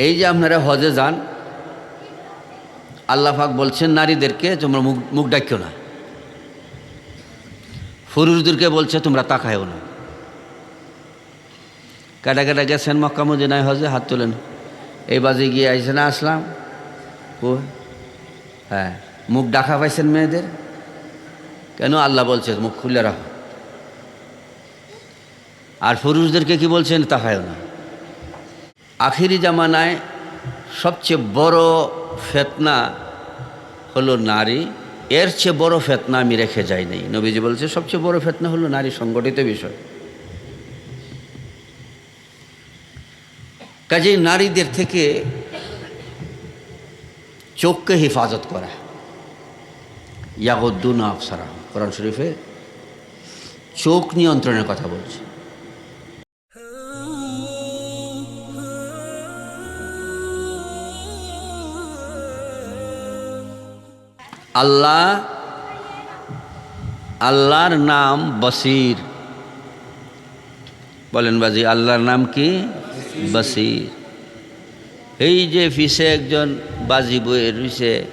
এই যে আপনারা হজে যান, আল্লাহ পাক বলছেন, নারীদেরকে তোমরা মুখ মুখ ডাকিও না। পুরুষদেরকে বলছে, তোমরা তাকায়ও না। কাটা কাটা গেছেন মক্কা মদিনায় হজে, হাত তোলেন। এই বাজে গিয়ে আইসে না আসলাম। ও হ্যাঁ মুখ ডাকা পাইছেন মেয়েদের? কেন? আল্লাহ বলছে, মুখ খুলে রাখো। আর পুরুষদেরকে কি বলছেন? তাকায়ও না। আখিরি জামানায় সবচেয়ে বড় ফেতনা হলো নারী। এর চেয়ে বড় ফেতনা আমি রেখে যাই নাই নবীজি বলছে, সবচেয়ে বড় ফেতনা হলো নারী সংগঠিত বিষয়। কাজেই নারীদের থেকে চোখকে হেফাজত করা। ইয়াগদ্দুন আফসারা, কোরআন শরীফে চোখ নিয়ন্ত্রণের কথা বলছে। আল্লাহ, আল্লাহর নাম বসির। বলেন বাজি, আল্লাহর নাম কি? বসির। এই যে ফিসে একজন বাজি বইয়ের রয়েছে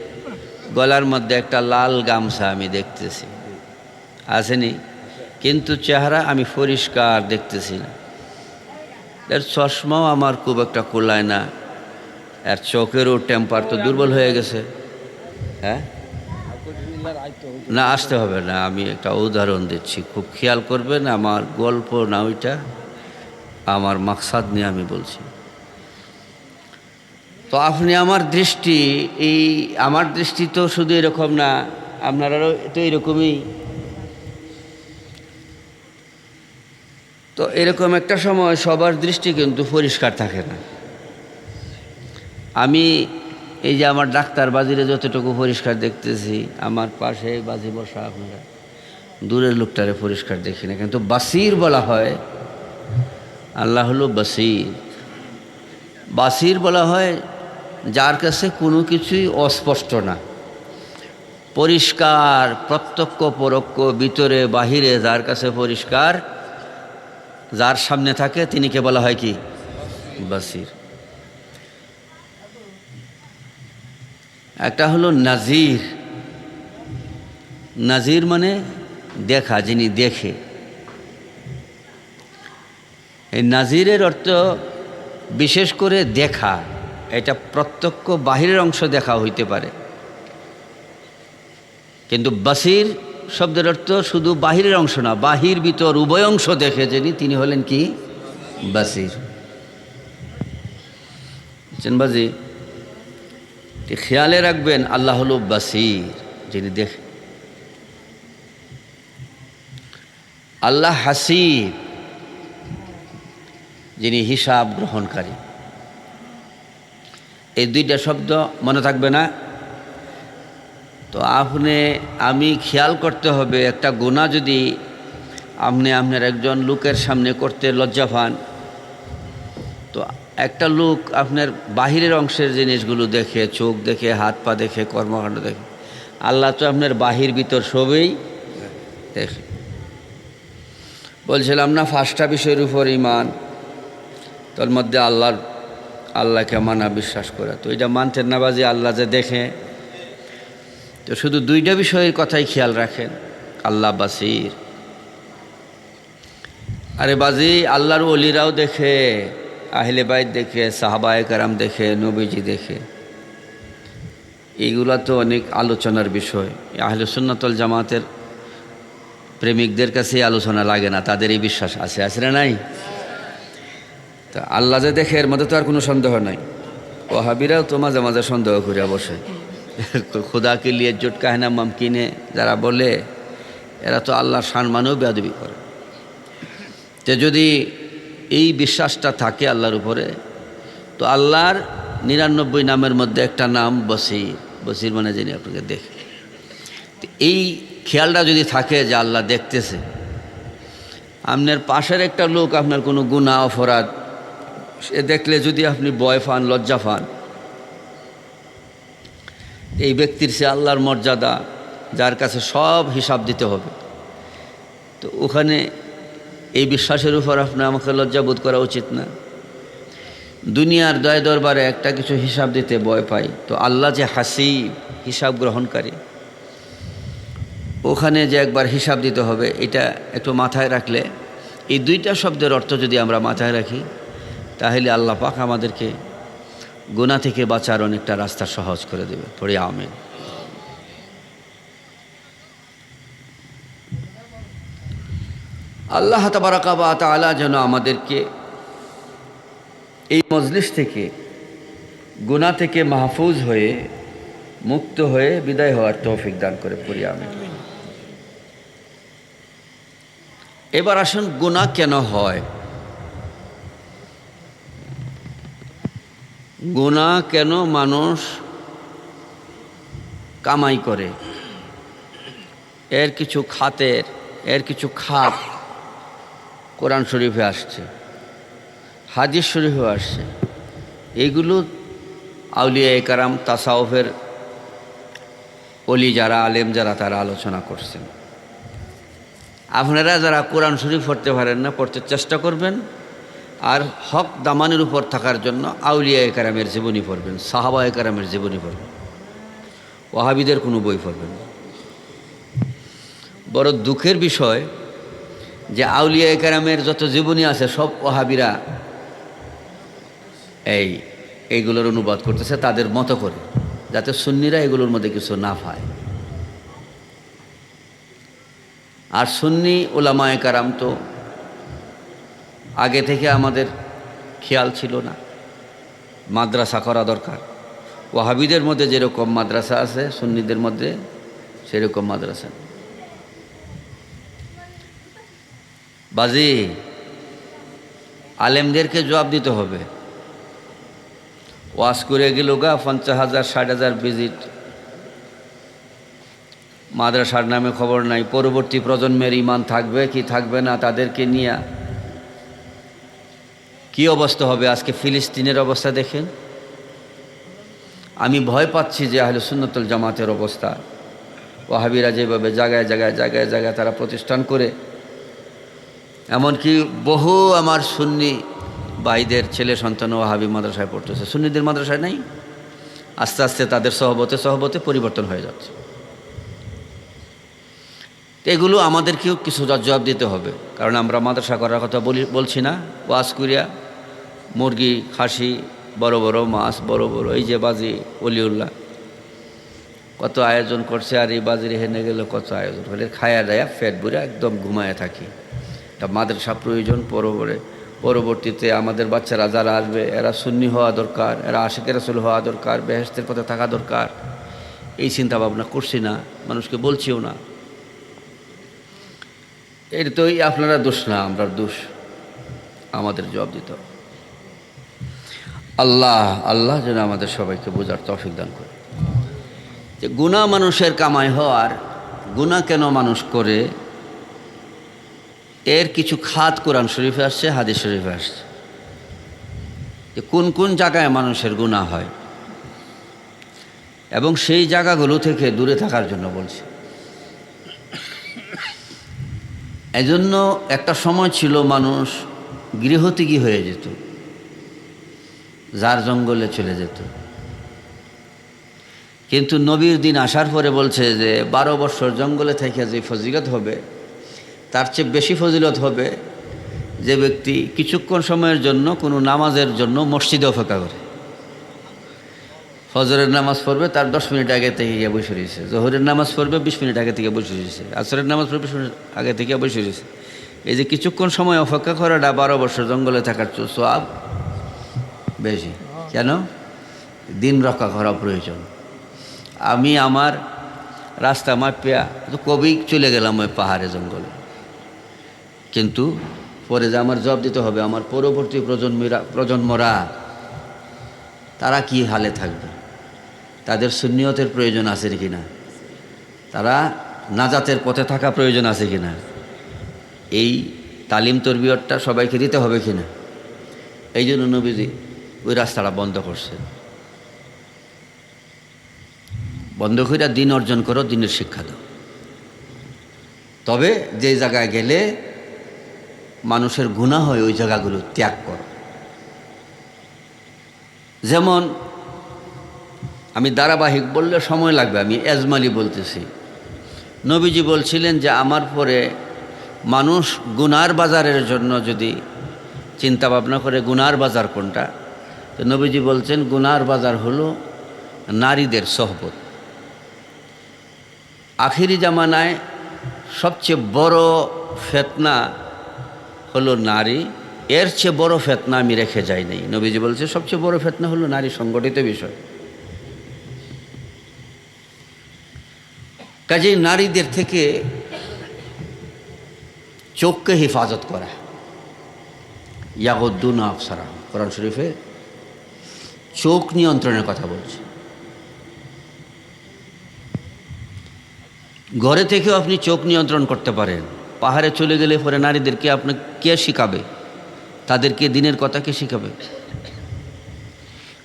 গলার মধ্যে একটা লাল গামছা আমি দেখতেছি। আসেনি? কিন্তু চেহারা আমি পরিষ্কার দেখতেছি না। এর চশমাও আমার খুব একটা কোলায় না। আর চোখেরও টেম্পার তো দুর্বল হয়ে গেছে। হ্যাঁ? না, আসতে হবে না, আমি একটা উদাহরণ দিচ্ছি। খুব খেয়াল করবেন আমার গল্প না, ওইটা আমার মাকসাদ নিয়ে আমি বলছি। তো আপনি আমার দৃষ্টি, এই আমার দৃষ্টি তো শুধু এরকম না আপনারাও তো এরকমই। তো এরকম একটা সময় সবার দৃষ্টি কিন্তু পরিষ্কার থাকে না। আমি এই যে আমার ডাক্তার বাজিরে যতটুকু পরিষ্কার দেখতেছি, আমার পাশে বাজি বসা আপনারা দূরের লোকটারে পরিষ্কার দেখি না। কিন্তু বাসির বলা হয়, আল্লাহ হলো বাসির। বাসির বলা হয়, যার কাছে কোনো কিছুই অস্পষ্ট না। পরিষ্কার, প্রত্যক্ষ, পরোক্ষ, ভিতরে, বাহিরে যার কাছে পরিষ্কার, যার সামনে থাকে, তিনিকে বলা হয় কি? বাসির। একটা হলো নাজির। নাজির মানে দেখা, যিনি দেখে। এই নাজিরের অর্থ বিশেষ করে দেখা, এটা প্রত্যক্ষ বাহিরের অংশ দেখা হইতে পারে। কিন্তু বাসির শব্দের অর্থ শুধু বাহিরের অংশ না, বাহির ভিতর উভয় অংশ দেখে যিনি, তিনি হলেন কি? বাসির। চেনবাজি খেয়ালে রাখবেন, আল্লাহ হল বাসির, যিনি দেখ, আল্লাহ হাসিব, যিনি হিসাব গ্রহণকারী। এই দুইটা শব্দ মনে থাকবে না? তো আপনি, আমি খেয়াল করতে হবে, একটা গুণা যদি আপনি আপনার একজন লোকের সামনে করতে লজ্জা পান, তো একটা লোক আপনার বাহিরের অংশের জিনিসগুলো দেখে, চোখ দেখে, হাত পা দেখে, কর্মকাণ্ড দেখে। আল্লাহ তো আপনার বাহির ভিতর সবই দেখে। বলছিলাম, না পাঁচটা বিষয়ের উপর ইমান তোর মধ্যে আল্লাহর, আল্লাহকে মানা বিশ্বাস করা। তো এটা মানতেন না বাজি আল্লাহ যে দেখে। তো শুধু দুইটা বিষয়ের কথাই খেয়াল রাখেন। আল্লাহ বাসির। আরে বাজি, আল্লাহর অলিরাও দেখে। আহলে বাইত দেখে, সাহাবায় কারাম দেখে, নবীজি দেখে। এইগুলা তো অনেক আলোচনার বিষয়। আহলে সুন্নতল জামাতের প্রেমিকদের কাছে আলোচনা লাগে না, তাদের এই বিশ্বাস আছে আছে না নাই? তা আল্লাহ যে দেখে, এর মধ্যে তো আর কোনো সন্দেহ নাই। ওহাবিরাও তো মাঝে মাঝে সন্দেহ করে বসে। খুদাকে লিয়ে জোট কাহিনা মাম কিনে যারা বলে, এরা তো আল্লাহর সম্মানেও বেয়াদবি করে। তো যদি এই বিশ্বাসটা থাকে আল্লাহর উপরে। তো আল্লাহর নিরানব্বই নামের মধ্যে একটা নাম বসির। বসির মানে যিনি আপনাকে দেখে। এই খেয়ালটা যদি থাকে যে আল্লাহ দেখতেছে, আপনার পাশের একটা লোক আপনার কোনো গুণা অপরাধ, সে দেখলে যদি আপনি বয় পান, লজ্জা পান, এই ব্যক্তির সে আল্লাহর মর্যাদা, যার কাছে সব হিসাব দিতে হবে। তো ওখানে এই বিশ্বাসের উপর আপনার আমাকে লজ্জাবোধ করা উচিত না। দুনিয়ার দয় দরবারে একটা কিছু হিসাব দিতে ভয় পাই। তো আল্লাহ যে হাসি হিসাব গ্রহণকারী। ওখানে যে একবার হিসাব দিতে হবে, এটা একটু মাথায় রাখলে, এই দুইটা শব্দের অর্থ যদি আমরা মাথায় রাখি, তাহলে আল্লাহ পাক আমাদেরকে গুণা থেকে বাঁচার অনেকটা রাস্তা সহজ করে দেবে। পড়ে আমিন। আল্লাহ তাবারাকাবা তালা যেন আমাদেরকে এই মজলিস থেকে গুণা থেকে মাহফুজ হয়ে, মুক্ত হয়ে বিদায় হওয়ার তৌফিক দান করে পড়ি আমি এবার আসুন গুণা কেন হয়? গুণা কেন মানুষ কামাই করে? এর কিছু খাতের, এর কিছু খাত কোরআন শরীফে আসছে, হাদিস শরীফে আসছে। এগুলো আউলিয়া একারাম তাসাউফের অলি যারা, আলেম যারা, তারা আলোচনা করছেন। আপনারা যারা কোরআন শরীফ পড়তে পারেন না, পড়তে চেষ্টা করবেন। আর হক দামানের উপর থাকার জন্য আউলিয়া একারামের জীবনী পড়বেন, সাহাবা একারামের জীবনী পড়বেন। ওয়াহাবিদের কোনো বই পড়বেন। বড় দুঃখের বিষয় যে আউলিয়া একারামের যত জীবনী আছে, সব ওহাবিরা এই, এইগুলোর অনুবাদ করতেছে, তাদের মতো করে, যাতে সুন্নিরা এগুলোর মধ্যে কিছু না পায়। আর সুন্নি ওলামায় কারাম তো আগে থেকে আমাদের খেয়াল ছিল না, মাদ্রাসা করা দরকার। ওয়াহাবিদের মধ্যে যেরকম মাদ্রাসা আছে, সুন্নিদের মধ্যে সেরকম মাদ্রাসা বাজি, আলেমদেরকে জবাব দিতে হবে। ওয়াশ করে গেল গা, পঞ্চাশ হাজার, ষাট হাজার ভিজিট। মাদ্রাসার নামে খবর নাই, পরবর্তী প্রজন্মের ইমান থাকবে কি থাকবে না তাদেরকে নিয়ে। কি অবস্থা হবে আজকে ফিলিস্তিনের অবস্থা দেখেন? আমি ভয় পাচ্ছি যে আহলে সুন্নতুল জামাতের অবস্থা। ওয়াহাবিরা যেভাবে জায়গায় জায়গায় জায়গায় জায়গায় তারা প্রতিষ্ঠান করে এমনকি বহু আমার সুন্নি ভাইদের ছেলে সন্তান ওয়াহাবি মাদ্রাসায় পড়তেছে। সুন্নিদের মাদ্রাসায় নাই। আস্তে আস্তে তাদের সহবতে সহবতে পরিবর্তন হয়ে যাচ্ছে। এগুলো আমাদেরকেও কিছু জবাব দিতে হবে। কারণ আমরা মাদ্রাসা করার কথা বলি বলছি না। ওয়াজ করিয়া মুরগি, খাসি, বড় বড় মাছ, বড় বড় এই যে বাজি, অলিউল্লাহ। কত আয়োজন করছে আর এই বাজির হেনে গেলে কত আয়োজন হলে খায়া দায়া ফ্যাট বুড়ে একদম ঘুমায় থাকি। তা মাদ্রাসা প্রয়োজন পরবরে, পরবর্তীতে আমাদের বাচ্চারা যারা আসবে, এরা সুন্নি হওয়া দরকার, এরা আশেকের রাসুল হওয়া দরকার বেহেস্তের পথে থাকা দরকার। এই চিন্তা ভাবনা করছি না, মানুষকে বলছিও না। এর তো আপনারা দোষ না, আমরা দোষ। আমাদের জবাব দিত আল্লাহ আল্লাহ যেন আমাদের সবাইকে বোঝার তফিক দান করে। যে গুণা মানুষের কামাই হওয়ার গুণা কেন মানুষ করে? এর কিছু খাত কোরআন শরীফে আসছে, হাদিস শরীফে আসছে। যে কোন কোন জায়গায় মানুষের গুণা হয়। এবং সেই জায়গাগুলো থেকে দূরে থাকার জন্য বলছে। এজন্য একটা সময় ছিল মানুষ গৃহত্যাগী হয়ে যেত। যার জঙ্গলে চলে যেত। কিন্তু নবীর দিন আসার পরে বলছে যে, বারো বছর জঙ্গলে থেকে যে ফজিলত হবে তার চেয়ে বেশি ফজিলত হবে যে ব্যক্তি কিছুক্ষণ সময়ের জন্য কোনো নামাজের জন্য মসজিদে অপেক্ষা করে। ফজরের নামাজ পড়বে, তার দশ মিনিট আগে থেকে গিয়ে বসে রয়েছে। জহরের নামাজ পড়বে, বিশ মিনিট আগে থেকে বসে রয়েছে। আসরের নামাজ পড়বে আগে থেকে বসে রয়েছে। এই যে কিছুক্ষণ সময় অপেক্ষা করাটা বারো বছর জঙ্গলে থাকার সব বেশি। কেন? দিন রক্ষা করা প্রয়োজন। আমি আমার রাস্তা মাপিয়া কবি চলে গেলাম ওই পাহাড়ে জঙ্গলে। কিন্তু পরে যে আমার জবাব দিতে হবে, আমার পরবর্তী প্রজন্মীরা, প্রজন্মরা, তারা কি হালে থাকবে? তাদের সুন্নিয়তের প্রয়োজন আছে কি না? তারা নাজাতের পথে থাকা প্রয়োজন আছে কি না? এই তালিম তরবিয়তটা সবাইকে দিতে হবে কি না? এই জন্য নবীজি ওই রাস্তাটা বন্ধ করছে বন্ধ করে দিন অর্জন করো, দিনের শিক্ষা দাও। তবে যে জায়গায় গেলে মানুষের গুণা হয় ওই জায়গাগুলো ত্যাগ করো। যেমন, আমি ধারাবাহিক বললে সময় লাগবে, আমি এজমালি বলতেছি। নবীজি বলছিলেন যে, আমার পরে মানুষ গুনার বাজারের জন্য যদি চিন্তা ভাবনা করে, গুনার বাজার কোনটা? তো নবীজি বলছেন, গুনার বাজার হলো নারীদের সহবত। আখিরি জামানায় সবচেয়ে বড় ফেতনা হলো নারী, এর চেয়ে বড় ফেতনা আমি রেখে যাই নাই। নবীজি বলছে, সবচেয়ে বড় ফেতনা হলো নারী সংগঠিত বিষয়। কাজেই নারীদের থেকে চোখকে হেফাজত করা। ইয়াগদ্দুন আফসারা, কোরআন শরীফে চোখ নিয়ন্ত্রণের কথা বলছে। ঘরে থেকেও আপনি চোখ নিয়ন্ত্রণ করতে পারেন। পাহাড়ে চলে গেলে পরে নারীদেরকে আপনি কে শিখাবে? তাদেরকে দিনের কথা কে শিখাবে?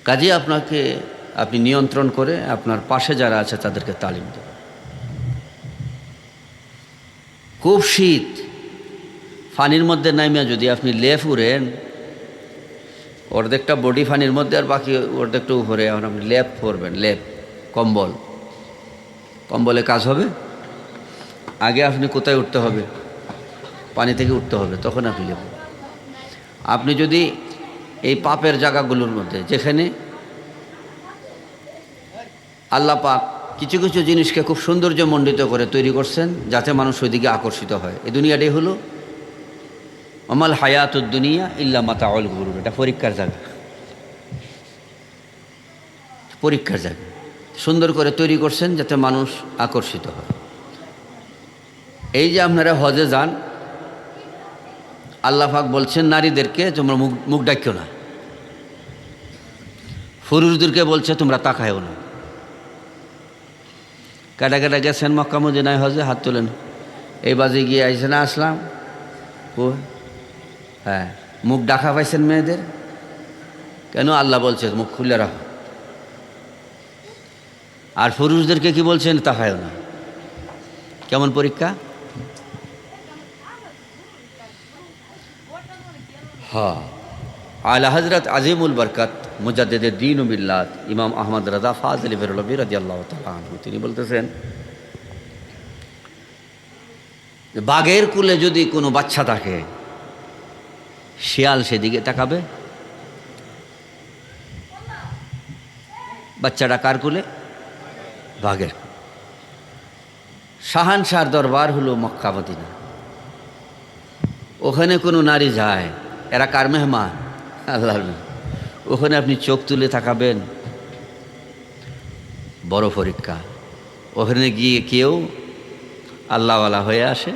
কাজে আপনাকে আপনি নিয়ন্ত্রণ করে আপনার পাশে যারা আছে তাদেরকে তালিম দেবেন। খুব শীত। ফানির মধ্যে নামিয়া যদি আপনি লেফ উড়েন, অর্ধেকটা বডি ফানির মধ্যে আর বাকি অর্ধেকটা উপরে, এখন আপনি লেপ পরবেন, লেপ, কম্বল। কম্বলে কাজ হবে? আগে আপনি কোথায় উঠতে হবে? পানি থেকে উঠতে হবে, তখন আপনি লেপ। আপনি যদি এই পাপের জায়গাগুলোর মধ্যে, যেখানে আল্লাহ পাক কিছু কিছু জিনিসকে খুব সৌন্দর্যমণ্ডিত করে তৈরি করছেন, যাতে মানুষ ওইদিকে আকর্ষিত হয়। এই দুনিয়াটাই হলো অমাল হায়াতুদ দুনিয়া ইল্লা মাতা অল গুরুর। এটা পরীক্ষার জায়গা। পরীক্ষার জায়গা। সুন্দর করে তৈরি করছেন, যাতে মানুষ আকর্ষিত হয়। এই যে আপনারা হজে যান আল্লাহ পাক বলছেন, নারীদেরকে তোমরা মুখ মুখ ডাকিও না। পুরুষদেরকে বলছে, তোমরা তাকায়ও না। কাটা কাটা গেছেন মক্কা মদিনায়, হজে হাত তোলেন। এই বাজে গিয়ে আইসে, না, আসলাম। ও হ্যাঁ মুখ ডাকা পাইছেন মেয়েদের? কেন? আল্লাহ বলছে, মুখ খুলে রাখো। আর পুরুষদেরকে কি বলছেন? তাকায়ও না। কেমন পরীক্ষা? হ্যাঁ আলা হজরত আজিমুল বরকত মুজাদ্দেদ দিন মিল্লাত ইমাম আহমদ রাজা ফাজ আলী বেরলবী রাজি আল্লাহ তালু তিনি বলতেছেন, বাঘের কুলে যদি কোনো বাচ্চা থাকে, শিয়াল সেদিকে তাকাবে? বাচ্চাটা কার কুলে? বাঘের শাহানশার দরবার হলো মক্কা মদিনা ওখানে কোনো নারী যায় এরা কার মেহমান? আল্লাহর ওখানে আপনি চোখ তুলে তাকাবেন। বড় পরীক্ষা। ওখানে গিয়ে কেউ আল্লাহওয়ালা হয়ে আসে,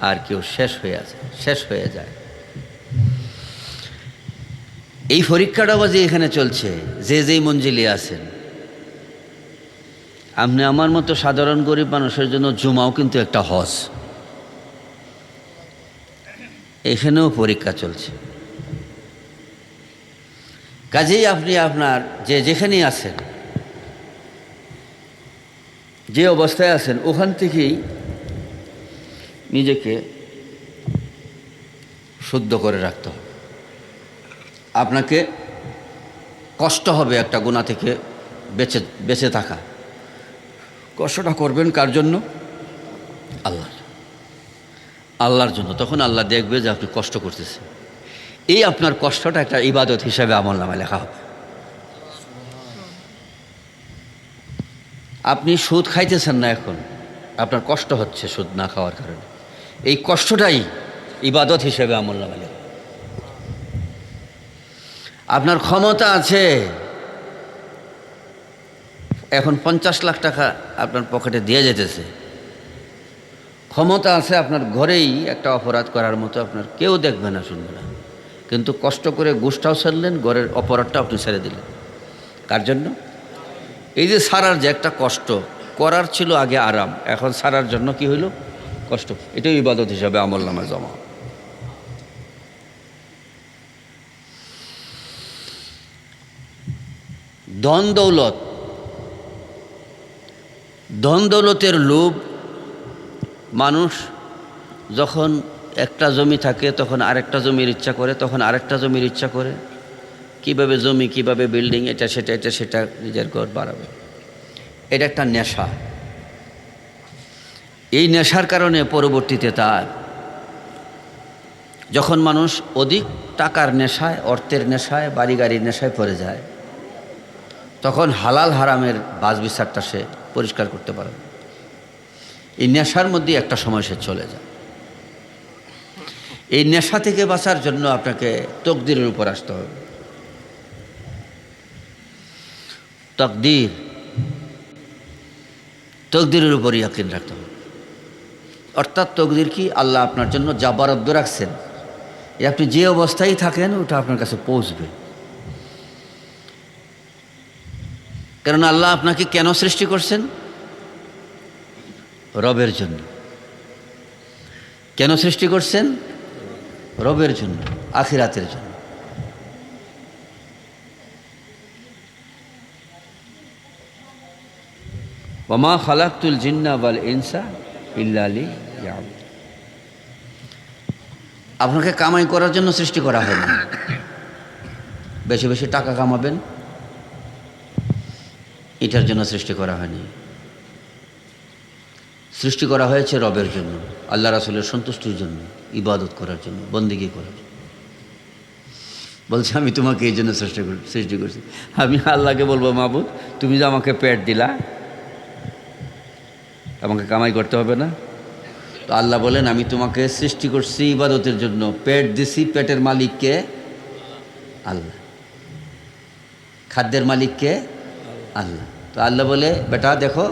আর কেউ শেষ হয়ে আসে, শেষ হয়ে যায়। এই পরীক্ষাটা বাজে এখানে চলছে, যে যেই মঞ্জিলে আছেন। আপনি আমার মতো সাধারণ গরিব মানুষের জন্য জুমাও কিন্তু একটা হজ। এখানেও পরীক্ষা চলছে। কাজেই আপনি আপনার যে যেখানেই আছেন, যে অবস্থায় আছেন, ওখান থেকেই নিজেকে শুদ্ধ করে রাখতে হবে। আপনাকে কষ্ট হবে একটা গুণা থেকে বেঁচে বেঁচে থাকা। কষ্টটা করবেন কার জন্য? আল্লাহর। আল্লাহর জন্য। তখন আল্লাহ দেখবে যে আপনি কষ্ট করতেছেন। এই আপনার কষ্টটা একটা ইবাদত হিসাবে আমল নামে লেখা হবে। আপনি সুদ খাইতেছেন না এখন। আপনার কষ্ট হচ্ছে সুদ না খাওয়ার কারণে। এই কষ্টটাই ইবাদত হিসেবে আমল নামায় লেখা আপনার ক্ষমতা আছে। এখন পঞ্চাশ লাখ টাকা আপনার পকেটে দিয়ে যেতেছে। ক্ষমতা আছে আপনার ঘরেই একটা অপরাধ করার মতো, আপনার কেউ দেখবে না, শুনবে না। কিন্তু কষ্ট করে গোষ্ঠাও ছাড়লেন ঘরের অপরাধটা আপনি ছেড়ে দিলেন। কার জন্য? এই যে সারার যে একটা কষ্ট, করার ছিল আগে আরাম, এখন সারার জন্য কি হইল? কষ্ট। এটাই ইবাদত হিসাবে আমল নামা জমা। ধন দৌলত। ধন দৌলতের লোভ মানুষ যখন একটা জমি থাকে, তখন আরেকটা জমির ইচ্ছা করে, তখন আরেকটা জমির ইচ্ছা করে। কীভাবে জমি, কীভাবে বিল্ডিং, এটা সেটা এটা সেটা নিজের ঘর বাড়াবে। এটা একটা নেশা। এই নেশার কারণে পরবর্তীতে তার যখন মানুষ অধিক টাকার নেশায়, অর্থের নেশায় বাড়ি গাড়ির নেশায় পড়ে যায়, তখন হালাল হারামের বাজ বিচারটা সে পরিষ্কার করতে পারে। এই নেশার মধ্যে একটা সময় সে চলে যায়। এই নেশা থেকে বাঁচার জন্য আপনাকে তকদিরের উপর আসতে হবে। তকদির, তকদিরের উপর ইয়াকিন রাখতে হবে। অর্থাৎ তকদির কি? আল্লাহ আপনার জন্য যা বরাদ্দ রাখছেন আপনি যে অবস্থায় থাকেন, ওটা আপনার কাছে পৌঁছবে। কারণ আল্লাহ আপনাকে কেন সৃষ্টি করছেন? রবের জন্য। কেন সৃষ্টি করছেন? রবের জন্য, আখিরাতের জন্য। ওমা খালাকুল জিন্না ওয়াল ইনসা ইল্লালি আপনাকে কামাই করার জন্য সৃষ্টি করা হয়নি বেশি বেশি টাকা কামাবেন। এটার জন্য সৃষ্টি করা হয়নি। সৃষ্টি করা হয়েছে রবের জন্য, আল্লাহ রাসুলের সন্তুষ্টির জন্য, ইবাদত করার জন্য, বন্দিগি করার জন্য। বলছে, আমি তোমাকে এই জন্য সৃষ্টি করি, সৃষ্টি করছি। আমি আল্লাহকে বলব, মাবুদ, তুমি যে আমাকে পেট দিলা, আমাকে কামাই করতে হবে না? তো আল্লাহ বলেন, আমি তোমাকে সৃষ্টি করছি ইবাদতের জন্য। পেট দিছি পেটের মালিককে আল্লাহ। খাদ্যের মালিককে আল্লাহ। তো আল্লাহ বলে, বেটা, দেখো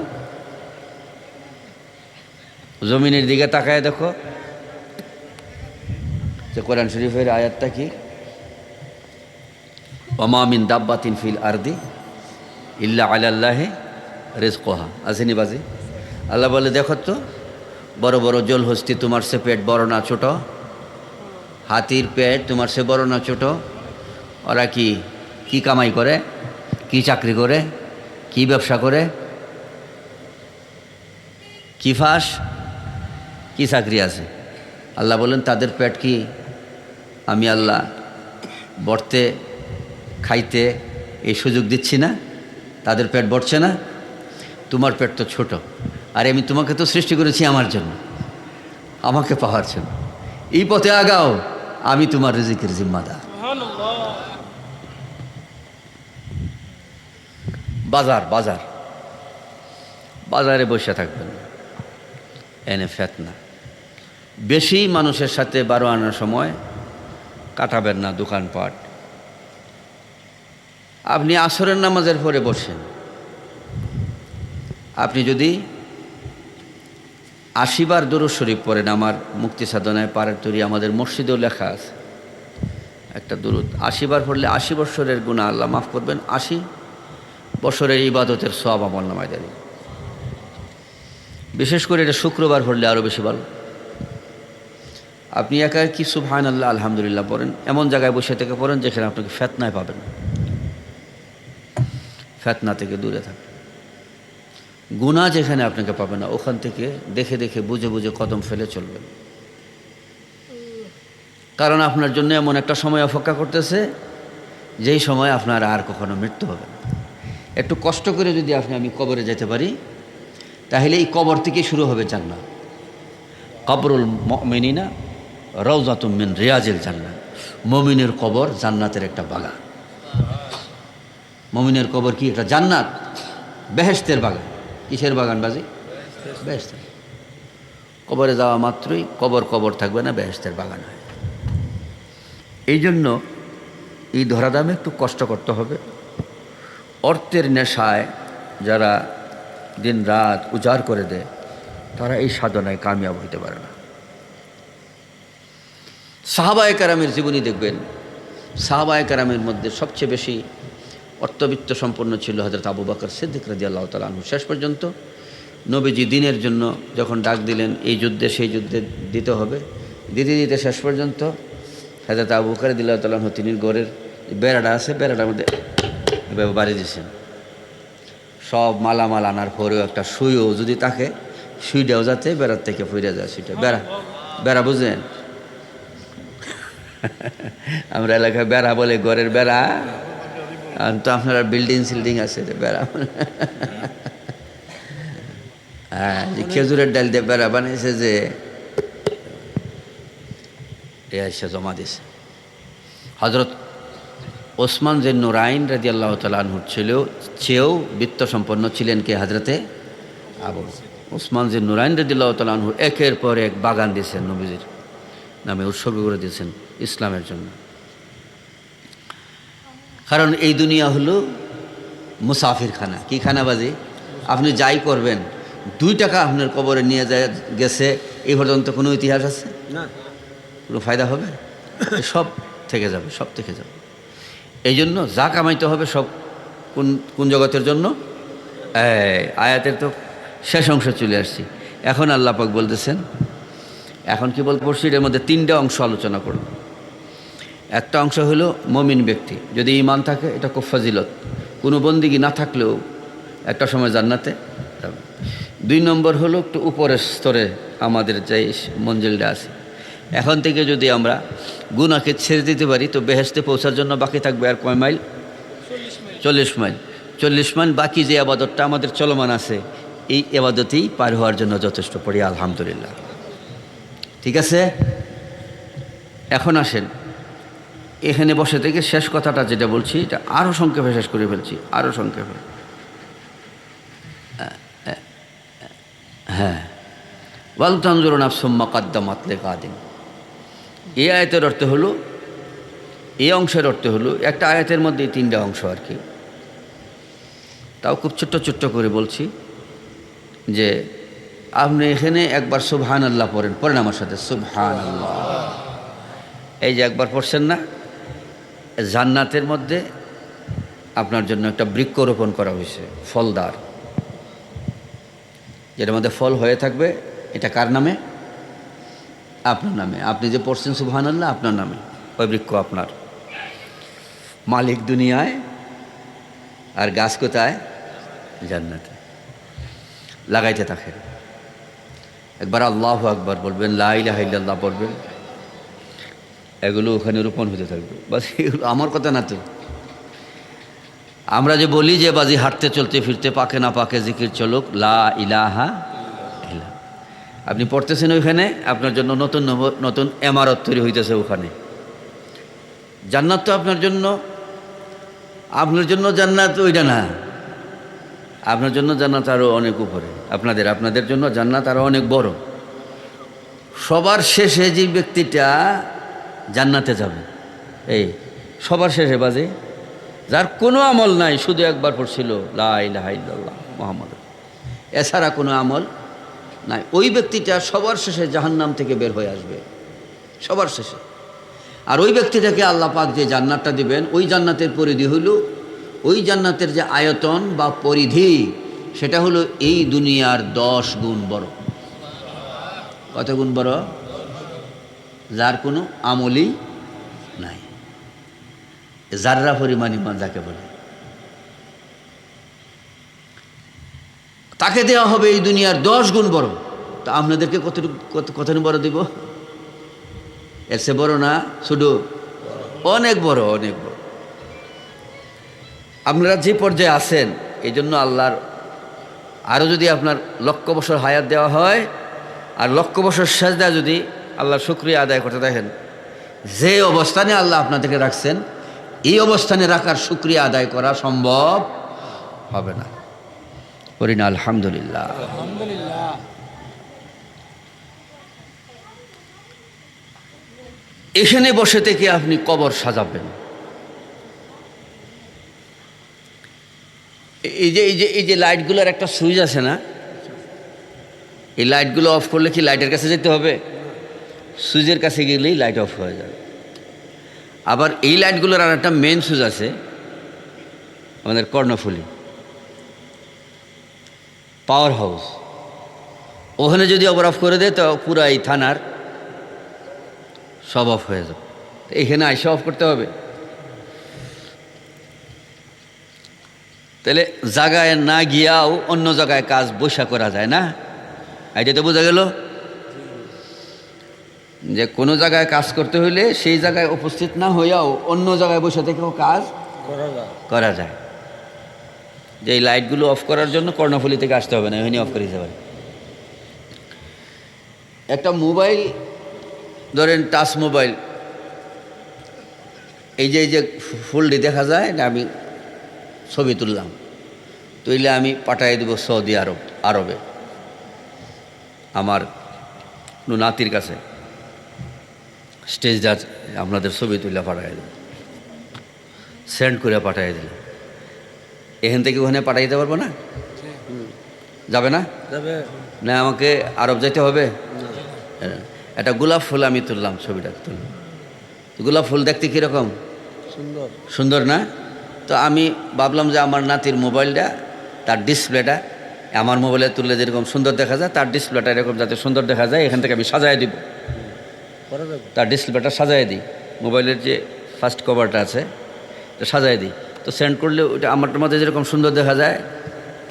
জমিনের দিকে তাকায় দেখো। যে কোরআন শরীফের আয়াতটা কি? অমামিন দাব্বাতিন ফিল আরদি ইল্লা আলাল্লাহে রেজকোহা। আসেনি বাজি? আল্লাহ বলে, দেখো তো, বড় বড় জল হস্তি তোমার সে পেট বড় না ছোট? হাতির পেট তোমার সে বড় না ছোট? ওরা কি কি কামাই করে? কি চাকরি করে? কি ব্যবসা করে? কি ফাঁস? কি চাকরি আছে? আল্লাহ বলেন, তাদের পেট কি? আমি আল্লাহ বর্তে, খাইতে এই সুযোগ দিচ্ছি না, তাদের পেট বড়ছে না, তোমার পেট তো ছোট, আর আমি তোমাকে তো সৃষ্টি করেছি আমার জন্য, আমাকে পাওয়ার জন্য। এই পথে আগাও, আমি তোমার রিজিকের জিম্মাদার। বাজার বাজার। বাজারে বসে থাকবেন, এনে ফেতনা। বেশি মানুষের সাথে বারো আনার সময় কাটাবেন না দোকানপাট। আপনি আসরের নামাজের পরে বসেন। আপনি যদি আশিবার দরুদ শরীফ পড়েন, আমার মুক্তি সাধনায় পাড়ের তৈরি আমাদের মসজিদেও লেখা আছে একটা দরুদ। আশিবার পড়লে আশি বৎসরের গুণা আল্লাহ মাফ করবেন, আশি বছরের ইবাদতের সব আমল নামায় দেবে বিশেষ করে এটা শুক্রবার পড়লে আরও বেশি ভালো। আপনি একা কি সুবহান আল্লাহ আলহামদুলিল্লাহ পড়েন? এমন জায়গায় বসে থেকে পড়েন যেখানে আপনাকে ফেতনায় পাবেন। ফেতনা থেকে দূরে থাকবেন গুণা যেখানে আপনাকে পাবে না, ওখান থেকে দেখে দেখে, বুঝে বুঝে কদম ফেলে চলবেন। কারণ আপনার জন্য এমন একটা সময় অপেক্ষা করতেছে, যেই সময় আপনার আর কখনো মৃত্যু হবে না। একটু কষ্ট করে যদি আপনি, আমি কবরে যেতে পারি, তাহলে এই কবর থেকে শুরু হবে জান্নাত। কবরুল মেনিনা রৌজাতুম মিন রিয়াজেল জান্নাত। মমিনের কবর জান্নাতের একটা বাগান। মমিনের কবর কি? একটা জান্নাত? বেহেস্তের বাগান। কিসের বাগান বাজি? বেহেস্তের কবরে যাওয়া মাত্রই কবর কবর থাকবে না বেহেস্তের বাগান হয়। এই জন্য এই ধরাদামে একটু কষ্ট করতে হবে। অর্থের নেশায় যারা দিন রাত উজাড় করে দেয়, তারা এই সাধনায় কামিয়াব হইতে পারে না। সাহাবায় কারামের জীবনী দেখবেন। সাহাবায় কারামের মধ্যে সবচেয়ে বেশি অর্থবিত্ত সম্পন্ন ছিল হজরত আবু বকর সিদ্দিক রাজি আল্লাহ তালু শেষ পর্যন্ত নবীজি দিনের জন্য যখন ডাক দিলেন, এই যুদ্ধে সেই যুদ্ধে দিতে হবে। দিতে দিতে শেষ পর্যন্ত হজরত আবু বকর দিল্লাহ তালাহ তিনি গড়ের বেড়াটা আছে, বেড়াটার মধ্যে বাড়ি দিয়েছেন। সব মালামাল আনার পরেও একটা সুইও যদি তাকে সুইটাও যাতে বেড়ার থেকে ফিরে যায় সেটা। বেড়া বেড়া বুঝলেন? আমরা এলাকায় বেড়া বলে ঘরের বেড়া। তো আপনারা বিল্ডিং সিল্ডিং আছে বেড়া। হ্যাঁ খেজুরের ডাল দিয়ে বেড়া বানিয়েছে যে এসে জমা দিয়েছে। হজরত ওসমান যে নুরাইন রাজি আল্লাহ তালহুর ছিল, চেয়েও বৃত্ত সম্পন্ন ছিলেন কে হাজরতে আবু ওসমান যে নুরাইন রাজি আল্লাহ তালহুর একের পর এক বাগান দিয়েছেন নবীজির। নামে উৎসর্গ করে দিয়েছেন ইসলামের জন্য। কারণ এই দুনিয়া হলো মুসাফির খানা। কি খানাবাজি? আপনি যাই করবেন দুই টাকা আপনার কবরে নিয়ে যায় গেছে এই পর্যন্ত কোনো ইতিহাস আছে? না। কোনো ফায়দা হবে? সব থেকে যাবে সব থেকে যাবে। এই জন্য যা কামাইতে হবে সব কোন কোন জগতের জন্য? আয়াতের তো শেষ অংশ চলে আসছি। এখন আল্লাহ পাক বলতেছেন এখন কি বলতে পড়ছি এর মধ্যে তিনটা অংশ আলোচনা করব। একটা অংশ হলো মমিন ব্যক্তি, যদি ইমান থাকে, এটা খুব ফাজিলত। কোনো বন্দিগি না থাকলেও একটা সময় জান্নাতে দুই নম্বর হলো একটু উপরের স্তরে আমাদের যে মঞ্জিলটা আছে। এখন থেকে যদি আমরা গুনাকে ছেড়ে দিতে পারি, তো বেহেস্তে পৌঁছার জন্য বাকি থাকবে আর কয় মাইল? চল্লিশ মাইল। চল্লিশ মাইল বাকি যে আবাদতটা আমাদের চলমান আছে, এই আবাদতেই পার হওয়ার জন্য যথেষ্ট পড়ি, আলহামদুলিল্লাহ। ঠিক আছে? এখন আসেন। এখানে বসে থেকে শেষ কথাটা যেটা বলছি, এটা আরও সংক্ষেপে শেষ করে ফেলছি আরও সংক্ষেপে। হ্যাঁ। ওয়াল তানজুরুন আফসুম্মা কাদ্দামাত কাদিম এই আয়াতের অর্থ হলো এই অংশের অর্থ হলো, একটা আয়াতের মধ্যে এই তিনটা অংশ আর কি। তাও খুব ছোট্ট ছোট্ট করে বলছি যে আপনি এখানে একবার সুবহান আল্লাহ পড়েন পড়েন আমার সাথে সুবহান আল্লাহ এই যে একবার পড়ছেন না, জান্নাতের মধ্যে আপনার জন্য একটা বৃক্ষ রোপণ করা হয়েছে, ফলদার। যেটার মধ্যে ফল হয়ে থাকবে, এটা কার নামে? আপনার নামে। আপনি যে পড়ছেন সুবহান আল্লাহ আপনার নামে। ওই বৃক্ষ আপনার। মালিক দুনিয়ায়, আর গাছ কোথায়? জান্নাতে। লাগাইতে থাকেন একবার আল্লাহ আকবার বলবেন লাইলাহ পড়বেন এগুলো ওখানে রোপণ হতে থাকবে। বাস এগুলো আমার কথা না তো। আমরা যে বলি যে বাজি হাঁটতে চলতে ফিরতে পাকে না পাকে জিকির চলুক, লা ইলাহা ইল্লা আপনি পড়তেছেন ওইখানে, আপনার জন্য নতুন নতুন এমারত তৈরি হইতেছে ওখানে। জান্নাত তো আপনার জন্য আপনার জন্য জান্নাত ওইটা না। আপনার জন্য জান্নাত আরও অনেক উপরে। আপনাদের আপনাদের জন্য জান্নাত আরও অনেক বড়। সবার শেষে যে ব্যক্তিটা জান্নাতে যাবে, এই সবার শেষে বাজে, যার কোনো আমল নাই, শুধু একবার পড়ছিল লাইল্লাহ মোহাম্মদ। এছাড়া কোনো আমল নাই। ওই ব্যক্তিটা সবার শেষে জাহান্নাম থেকে বের হয়ে আসবে, সবার শেষে। আর ওই ব্যক্তিটাকে আল্লাহ পাক যে জান্নাতটা দিবেন, ওই জান্নাতের পরিধি হলো, ওই জান্নাতের যে আয়তন বা পরিধি সেটা হলো এই দুনিয়ার দশ গুণ বড়। কত গুণ বড়? যার কোনো আমলই নাই। জাররা পরিমাণ ইমান যাকে বলে। তাকে দেওয়া হবে এই দুনিয়ার দশ গুণ বড়। তা আপনাদেরকে কতটুকু কত কতটুকু বড় দিব? এর সে বড় না? শুধু অনেক বড় অনেক বড়। আপনারা যে পর্যায়ে আছেন এই জন্য আল্লাহর আরও যদি আপনার লক্ষ বছর হায়াত দেওয়া হয়, আর লক্ষ বছর সাজদা যদি আল্লাহ শুক্রিয়া আদায় করতে দেখেন, যে অবস্থানে আল্লাহ আপনাদেরকে রাখছেন, এই অবস্থানে রাখার শুক্রিয়া আদায় করা সম্ভব হবে না। করি না আলহামদুলিল্লাহ আলহামদুলিল্লাহ। এখানে বসে থেকে আপনি কবর সাজাবেন। এই যে এই যে এই যে লাইটগুলোর একটা সুইচ আছে না, এই লাইটগুলো অফ করলে কি লাইটের কাছে যেতে হবে? সুইচের কাছে গেলেই লাইট অফ হয়ে যাবে। আবার এই লাইটগুলোর আর একটা মেন সুইচ আছে, আমাদের কর্ণফুলি। পাওয়ার হাউস ওখানে যদি আবার অফ করে দেয়, তো পুরা এই থানার সব অফ হয়ে যাবে। এখানে আইসে অফ করতে হবে। তাহলে জায়গায় না গিয়াও অন্য জায়গায় কাজ বৈশা করা যায় না? এটা তো বোঝা গেল? যে কোনো জায়গায় কাজ করতে হলে সেই জায়গায় উপস্থিত না হইয়াও অন্য জায়গায় বসে থেকেও কাজ করা যায়। যে এই লাইটগুলো অফ করার জন্য কর্ণফুলি থেকে আসতে হবে না এখানে অফ করে দিতে পারে একটা মোবাইল ধরেন টাচ মোবাইল এই যে এই যে ফুলটি দেখা যায় এটা আমি ছবি তুললাম। তুইলে আমি পাঠাই দেবো সৌদি আরব আরবে। আমার নাতির কাছে। স্টেজ ডাচ আপনাদের ছবি তুলে পাঠাই দেবো। সেন্ড করে পাঠাই দিল এখান থেকে ওখানে পাঠাইতে পারব না? যাবে না? যাবে। না আমাকে আরব যেতে হবে? হ্যাঁ, একটা গোলাপ ফুল আমি তুললাম ছবিটা তুললাম। গোলাপ ফুল দেখতে কীরকম? সুন্দর। সুন্দর না? তো আমি ভাবলাম যে আমার নাতির মোবাইলটা তার ডিসপ্লেটা আমার মোবাইলে তুললে যেরকম সুন্দর দেখা যায় তার ডিসপ্লেটা এরকম যাতে সুন্দর দেখা যায় এখান থেকে আমি সাজায় দিব। তার ডিসপ্লেটা সাজায় দিই। মোবাইলের যে ফার্স্ট কভারটা আছে এটা সাজায় দিই। তো সেন্ড করলে ওইটা আমারটার মধ্যে যেরকম সুন্দর দেখা যায়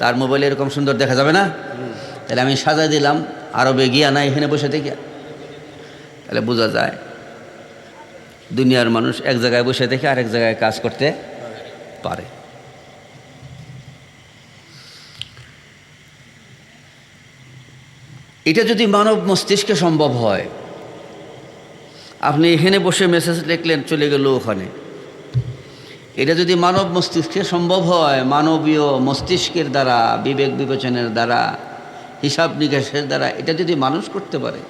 তার মোবাইলে এরকম সুন্দর দেখা যাবে না? তাহলে আমি সাজায় দিলাম আরবে গিয়া না এখানে বসে থেকে। তাহলে বোঝা যায় দুনিয়ার মানুষ এক জায়গায় বসে থেকে আরেক জায়গায় কাজ করতে পারে। এটা যদি মানব মস্তিষ্কে সম্ভব হয়, আপনি এখানে বসে মেসেজ লিখলেন চলে গেল ওখানে। এটা যদি মানব মস্তিষ্কে সম্ভব হয়, মানবীয় মস্তিষ্কের দ্বারা, বিবেক বিবেচনের দ্বারা, হিসাব নিকাশের দ্বারা, এটা যদি মানুষ করতে পারে,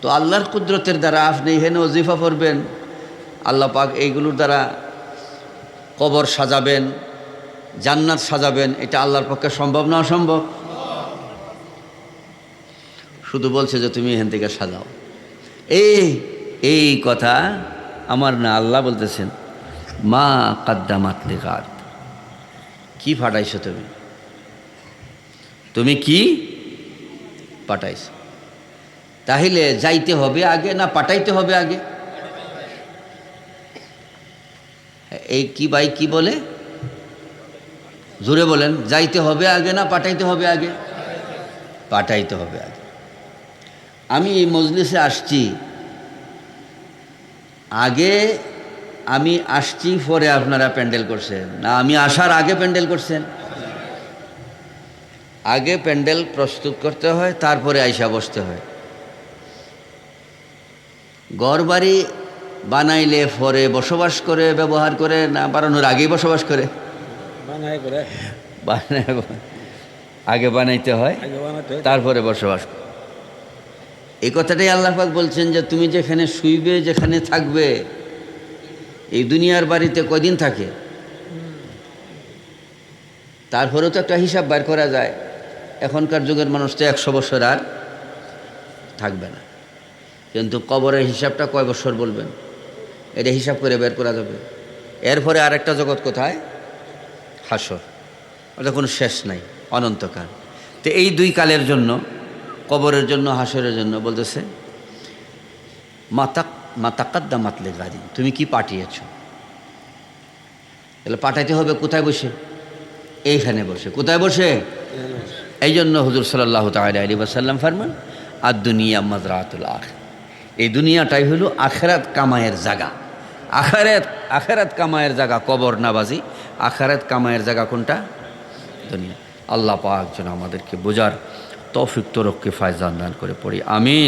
তো আল্লাহর কুদরতের দ্বারা আপনি এখানে অজিফা পড়বেন আল্লাহ পাক এইগুলোর দ্বারা কবর সাজাবেন, জান্নাত সাজাবেন, এটা আল্লাহর পক্ষে সম্ভব না অসম্ভব? শুধু বলছে যে তুমি এখান থেকে সাজাও। এই এই কথা আমার না আল্লাহ বলতেছেন, মা কাদ্দামাত লেখাত কি ফাটাইছো তুমি? তুমি কি পাঠাইছো? তাহলে যাইতে হবে আগে না পাঠাইতে হবে আগে? এই কি বাই কি বলে? জোরে বলেন, যাইতে হবে আগে না পাঠাইতে হবে আগে? পাঠাইতে হবে আগে। আমি এই মজলিসে আসছি। আগে আমি আসছি পরে আপনারা প্যান্ডেল করছেন। না, আমি আসার আগে প্যান্ডেল করছেন। আগে প্যান্ডেল প্রস্তুত করতে হয়, তারপরে আইসা বসতে হয়। ঘর বাড়ি বানাইলে পরে বসবাস করে ব্যবহার করে না বানানোর আগেই বসবাস করে? বানাই করে। বানায় আগে বানাইতে হয় হয়। তারপরে বসবাস এই কথাটাই আল্লাহ পাক বলছেন যে তুমি যেখানে শুইবে যেখানে থাকবে এই দুনিয়ার বাড়িতে কদিন থাকে? তারপরেও তো একটা হিসাব বার করা যায়। এখনকার যুগের মানুষ তো একশো বছর আর থাকবে না। কিন্তু কবরের হিসাবটা কয় বছর বলবেন? এটা হিসাব করে বের করা যাবে। এরপরে আরেকটা জগৎ কোথায়? হাসর। ওটা কোনো শেষ নাই, অনন্তকাল। তো এই দুই কালের জন্য, কবরের জন্য, হাসরের জন্য বলতেছে, মাতাক মাতাকাদ্দা মাতলে গাড়ি তুমি কি পাঠিয়েছ? তাহলে পাঠাইতে হবে কোথায় বসে? এইখানে বসে। কোথায় বসে? এই জন্য হুজুর সাল্লাহ তাল আলী ওয়াসাল্লাম ফারমান আর দুনিয়া মাজরাতুল আখ এই দুনিয়াটাই হলো আখেরাত কামায়ের জায়গা। আখারাত, আখেরাত কামায়ের জায়গা কবর নাবাজি আখারেত কামায়ের জায়গা কোনটা? দুনিয়া। আল্লাহ পাক যেন আমাদেরকে বোঝার তৌফিক তরককে ফায়জান দান করে পড়ি। আমিন।